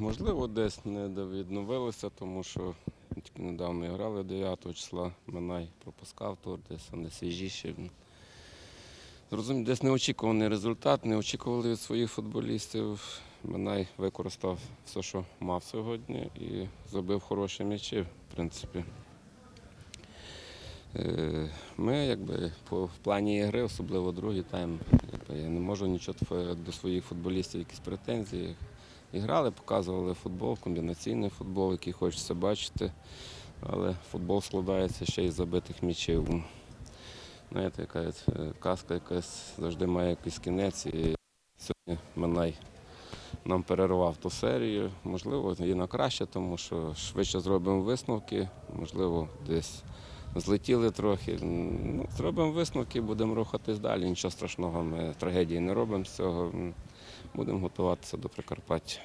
можливо, десь не відновилося, тому що тільки недавно грали 9 числа, Минай пропускав тур, десь вони свіжіші. Зрозуміло, десь неочікуваний результат, не очікували від своїх футболістів. Минай використав все, що мав сьогодні, і забив хороші м'ячі, в принципі. Е, Ми якби по в плані ігри, особливо другий тайм, якби, я не можу нічого до своїх футболістів якісь претензії. І грали, показували футбол, комбінаційний футбол, який хочеться бачити. Але футбол складається ще із забитих м'ячів. Знаєте, якась е, казка якась завжди має якийсь кінець. І сьогодні Минай нам перервав ту серію. Можливо, і на краще, тому що швидше зробимо висновки, можливо, десь злетіли трохи. Ну, зробимо висновки, будемо рухатись далі. Нічого страшного, ми трагедії не робимо з цього. Будемо готуватися до Прикарпаття.